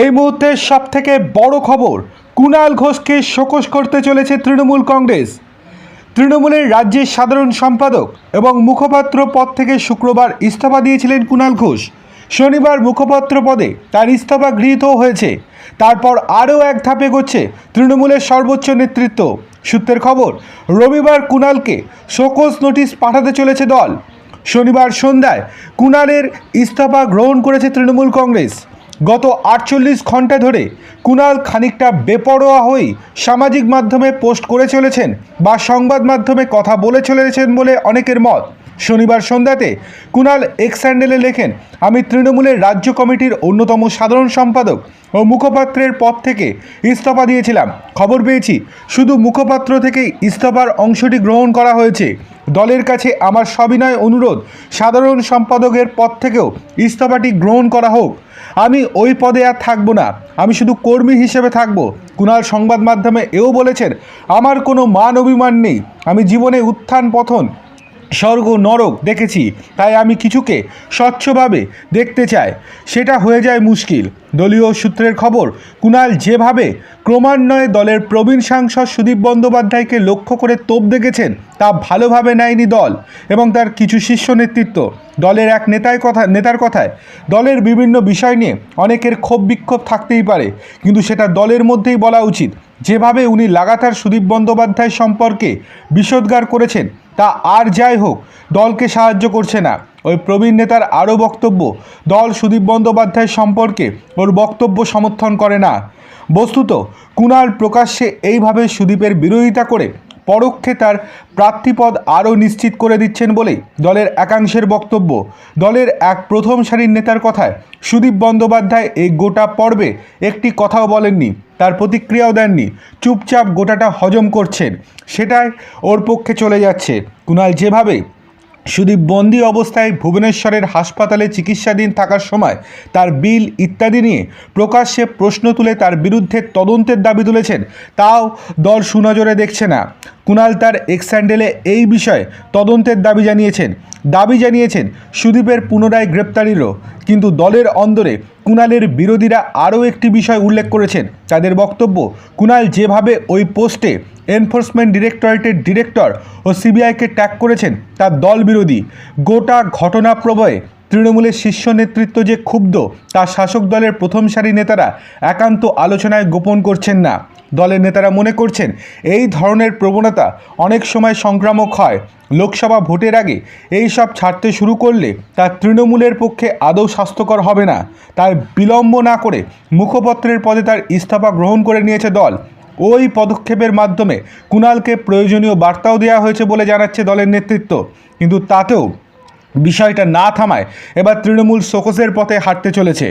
এই মুহূর্তের সব থেকে বড় খবর কুণাল ঘোষকে শোকস করতে চলেছে তৃণমূল কংগ্রেস। তৃণমূলের রাজ্যের সাধারণ সম্পাদক এবং মুখপাত্র পদ থেকে শুক্রবার ইস্তফা দিয়েছিলেন কুণাল ঘোষ। শনিবার মুখপাত্র পদে তার ইস্তফা গৃহীত হয়েছে। তারপর আরও এক ধাপে এগোচ্ছে তৃণমূলের সর্বোচ্চ নেতৃত্ব। সূত্রের খবর, রবিবার কুণালকে শোকস নোটিশ পাঠাতে চলেছে দল। শনিবার সন্ধ্যায় কুণালের ইস্তফা গ্রহণ করেছে তৃণমূল কংগ্রেস। গত আটচল্লিশ ঘণ্টা ধরে কুণাল খানিকটা বেপরোয়া হয়েই সামাজিক মাধ্যমে পোস্ট করে চলেছেন বা সংবাদ মাধ্যমে কথা বলে চলেছেন বলে অনেকের মত। শনিবার সন্ধ্যাতে কুণাল এক্স স্যান্ডেলে লেখেন, আমি তৃণমূলের রাজ্য কমিটির অন্যতম সাধারণ সম্পাদক ও মুখপাত্রের পদ থেকে ইস্তফা দিয়েছিলাম। খবর পেয়েছি। শুধু মুখপাত্র থেকে ইস্তফার অংশটি গ্রহণ করা হয়েছে। দলের কাছে আমার সবিনয় অনুরোধ। সাধারণ সম্পাদকের পদ থেকেও ইস্তফাটি গ্রহণ করা হোক। আমি ওই পদে আর থাকব না। আমি শুধু কর্মী হিসেবে থাকব। কুণাল সংবাদ মাধ্যমে এও বলেছেন, আমার কোনো মান অভিমান নেই। আমি জীবনে উত্থান পথন, স্বর্গ নরক দেখেছি। তাই আমি কিছুকে স্বচ্ছভাবে দেখতে চাই। সেটা হয়ে যায় মুশকিল। দলীয় সূত্রের খবর কুণাল যেভাবে ক্রমান্বয়ে দলের প্রবীণ সাংসদ সুদীপ বন্দ্যোপাধ্যায়কে লক্ষ্য করে তোপ দেখেছেন তা ভালোভাবে নেয়নি দল এবং তার কিছু শীর্ষ নেতৃত্ব। দলের এক নেতায় কথা, নেতার কথায়, দলের বিভিন্ন বিষয় নিয়ে অনেকের ক্ষোভ বিক্ষোভ থাকতেই পারে, কিন্তু সেটা দলের মধ্যেই বলা উচিত। যেভাবে উনি লাগাতার সুদীপ বন্দ্যোপাধ্যায় সম্পর্কে বিষোদ্গার করেছেন, তা আর যাই হোক, দলকে সাহায্য করছে না। ওই প্রবীণ নেতার আরও বক্তব্য, দল সুদীপ বন্দ্যোপাধ্যায় সম্পর্কে ওর বক্তব্য সমর্থন করে না। বস্তুত কুনাল প্রকাশ্যে এইভাবে সুদীপের বিরোধিতা করে পরোক্ষে তার প্রার্থীপদ আরও নিশ্চিত করে দিচ্ছেন বলেই দলের একাংশের বক্তব্য। দলের এক প্রথম সারির নেতার কথায় সুদীপ বন্দ্যোপাধ্যায় এই গোটা পর্বে একটি কথাও বলেননি। তার প্রতিক্রিয়াও দেননি। চুপচাপ গোটাটা হজম করছেন। সেটাই ওর পক্ষে চলে যাচ্ছে। কুণাল যেভাবে সুদীপ বন্দি অবস্থায় ভুবনেশ্বরের হাসপাতালে চিকিৎসাধীন থাকার সময় তার বিল ইত্যাদি নিয়ে প্রকাশ্যে প্রশ্ন তুলে তার বিরুদ্ধে তদন্তের দাবি তুলেছেন, তাও দল সুনজরে দেখছে না। কুণাল তার এক্স স্যান্ডেলে এই বিষয়ে তদন্তের দাবি জানিয়েছেন। দাবি জানিয়েছেন, সুদীপের পুনরায় গ্রেপ্তারিরও কিন্তু দলের অন্দরে কুণালের বিরোধীরা আরও একটি বিষয় উল্লেখ করেছেন। তাদের বক্তব্য, কুণাল যেভাবে ওই পোস্টে এনফোর্সমেন্ট ডিরেক্টরেটের ডিরেক্টর ও সিবিআইকে ট্যাগ করেছেন তার দল বিরোধী। গোটা ঘটনা প্রবয়ে তৃণমূলের শীর্ষ নেতৃত্ব যে ক্ষুব্ধ, তা শাসক দলের প্রথম সারি নেতারা একান্ত আলোচনায় গোপন করছেন না। দলের নেতারা মনে করছেন, এই ধরনের প্রবণতা অনেক সময় সংক্রামক হয়। লোকসভা ভোটের আগে এই সব ছাড়তে শুরু করলে তা তৃণমূলের পক্ষে আদৌ স্বাস্থ্যকর হবে না। তাই বিলম্ব না করে মুখপত্রের পদে তার ইস্তফা গ্রহণ করে নিয়েছে দল। ওই পদক্ষেপের মাধ্যমে কুণালকে প্রয়োজনীয় বার্তাও দেওয়া হয়েছে বলে জানাচ্ছে দলের নেতৃত্ব। কিন্তু তাতেও বিষয়টা না থামায় এবার তৃণমূল সোকসের পথে হাঁটতে চলেছে।